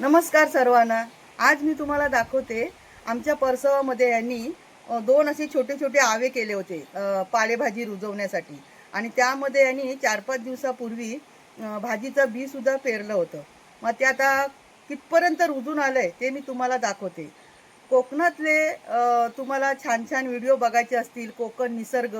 नमस्कार सर्वांना. आज मी तुम्हाला दाखवते आमच्या परसवामध्ये यांनी दोन असे छोटे छोटे आवे केले होते पालेभाजी रुजवण्यासाठी. आणि त्यामध्ये यांनी चार पाच दिवसापूर्वी भाजीचं बीसुद्धा पेरलं होतं. मग ते आता कितपर्यंत रुजून आलं आहे ते मी तुम्हाला दाखवते. कोकणातले तुम्हाला छान छान व्हिडिओ बघायचे असतील कोकण निसर्ग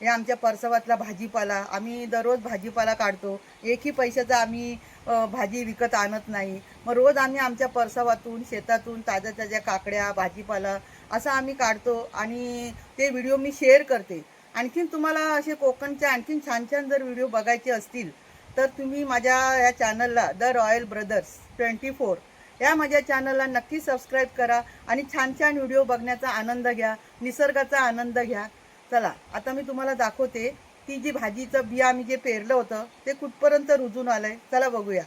हे आमच्या परसवातला भाजीपाला. आम्ही दररोज भाजीपाला काढतो. एकही पैशाचा आम्ही भाजी विकत आणत नाही. मग रोज आम्ही आमच्या परसवातून शेतातून ताज्या ताज्या काकड्या भाजीपाला असं आम्ही काढतो आणि ते व्हिडिओ मी शेअर करते. आणखीन तुम्हाला असे कोकणचे आणखीन छान छान जर व्हिडिओ बघायचे असतील तर तुम्ही माझ्या या चॅनलला the Royal Brothers twenty four या माझ्या चॅनलला नक्की सबस्क्राईब करा आणि छान छान व्हिडिओ बघण्याचा आनंद घ्या निसर्गाचा आनंद घ्या. चला आता मी तुम्हाला दाखवते ती जी भाजीचं बिया आम्ही जे पेरलं होतं ते कुठपर्यंत रुजून आलंय? चला बघूया.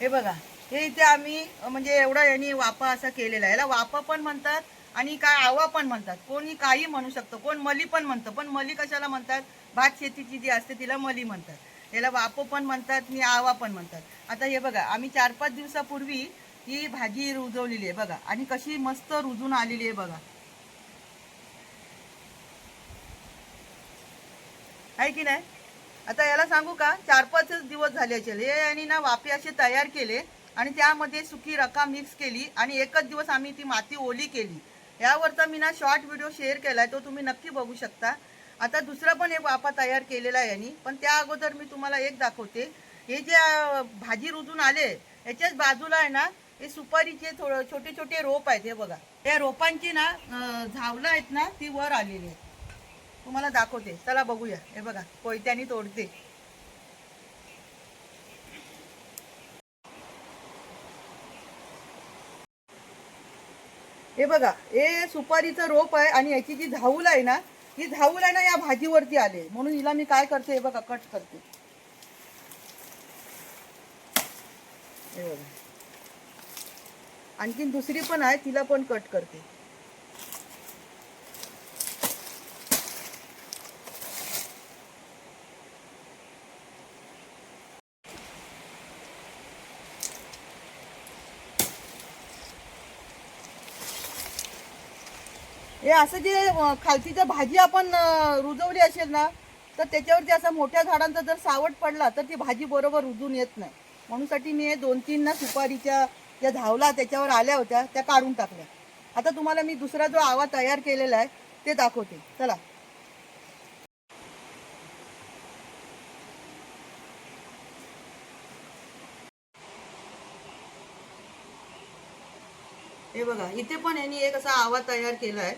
हे बघा हे इथे आम्ही म्हणजे एवढा यांनी वापा असा केलेला आहे. याला वापा पण म्हणतात आणि काय आवा पण म्हणतात. कोणी काही म्हणू शकतं कोण मली पण म्हणतं पण मली कशाला म्हणतात? भात शेतीची जी असते तिला मली म्हणतात. याला वापो पण म्हणतात आणि आवा पण म्हणतात. आता हे बघा आम्ही चार पाच दिवसापूर्वी ही भाजी रुजवलेली आहे बघा. आणि कशी मस्त रुजून आलेली आहे बघा. आहे की नाही? आता याला सांगू का चार पाचच दिवस झाले असेल. हे आणि ना वापे असे तयार केले आणि त्यामध्ये सुकी रका मिक्स केली आणि एकच दिवस आम्ही ती माती ओली केली. यावरचा मी ना शॉर्ट व्हिडिओ शेअर केलाय तो तुम्ही नक्की बघू शकता. आता दुसरा पण एक वाफा तयार केलेला आहे यांनी. पण त्या अगोदर मी तुम्हाला एक दाखवते. हे जे भाजी रुजून आले याच्याच बाजूला आहे ना हे सुपारीचे थोडं छोटे छोटे रोप आहेत हे बघा. या रोपांची ना झावलं आहेत ना ती वर आलेली आहेत. तुम्हाला दाखवते. चला बघूया. हे बघा कोयत्यानी तोडते. हे बघा हे सुपारीचं रोप आहे आणि याची जी झाऊल आहे ना ही झाऊल आहे ना या भाजीवरती आले. म्हणून हिला मी काय करते हे बघा कट करते. हे बघा. आणखीन दुसरी पण आहे तिला पण कट करते. हे असं जे खालची जर भाजी आपण रुजवली असेल ना तर त्याच्यावरती असा मोठ्या झाडांचा जर सावट पडला तर ती भाजी बरोबर रुजून येत नाही. म्हणूनसाठी मी हे दोन तीन ना सुपारीच्या ज्या धावला त्याच्यावर आल्या होत्या त्या काढून टाकल्या. आता तुम्हाला मी दुसरा जो आवा तयार केलेला आहे ते दाखवते. चला. हे बघा इथे पण यांनी एक असा आवा तयार केला आहे.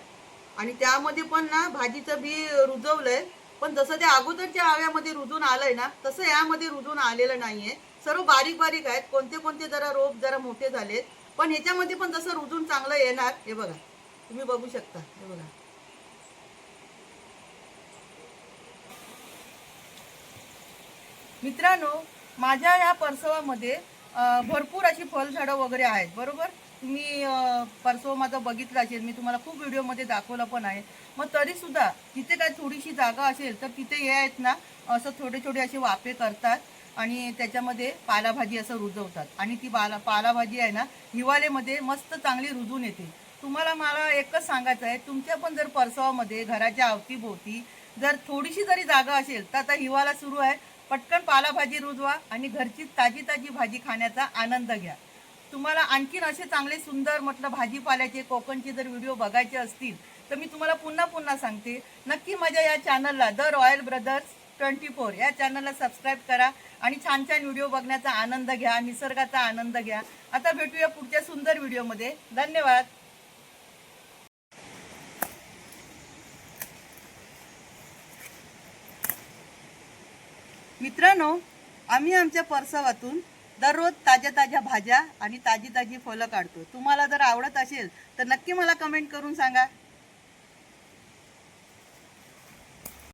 आणि त्यामध्ये पण ना भाजीचं बी रुजवलंय. पण जसं त्या अगोदरच्या आव्यामध्ये रुजून आलंय ना तसं यामध्ये रुजून आलेलं नाहीये. सर्व बारीक बारीक आहेत. कोणते कोणते जरा रोप जरा मोठे झालेत. पण ह्याच्यामध्ये पण जसं रुजून चांगलं येणार हे बघा. तुम्ही बघू शकता हे बघा. मित्रांनो माझ्या या परसवामध्ये भरपूर अशी फळझाडं वगैरे आहेत. बरोबर? तुम्ही परसो माझं बघितलं असेल मी तुम्हाला खूप व्हिडिओमध्ये दाखवलं पण आहे. मग तरीसुद्धा तिथे काय थोडीशी जागा असेल तर तिथे हे आहेत ना असं छोटे छोटे असे वाफे करतात आणि त्याच्यामध्ये पालाभाजी असं रुजवतात. आणि ती पाला पालाभाजी आहे ना हिवाळ्यामध्ये मस्त चांगली रुजून येते. तुम्हाला मला एकच सांगायचं आहे तुमच्या पण जर परसवामध्ये घराच्या अवतीभोवती जर थोडीशी जरी जागा असेल तर आता हिवाळा सुरू आहे. पटकन पालाभाजी रुजवा आणि घरची ताजी ताजी भाजी खाण्याचा आनंद घ्या. तुम्हाला आणखीन असे चांगले सुंदर म्हटलं भाजीपाल्याचे कोकणचे जर व्हिडिओ बघायचे असतील तर मी तुम्हाला पुन्हा पुन्हा सांगते नक्की माझ्या या चॅनलला the Royal Brothers twenty four या चॅनलला सबस्क्राईब करा आणि छान छान व्हिडिओ बघण्याचा आनंद घ्या निसर्गाचा आनंद घ्या. आता भेटूया पुढच्या सुंदर व्हिडिओमध्ये. धन्यवाद. मित्रांनो आम्ही आमच्या परसावातून दररोज ताज्या ताज्या भाज्या आणि ताजी ताजी फळं काढतो. तुम्हाला जर आवडत असेल तर नक्की मला कमेंट करून सांगा.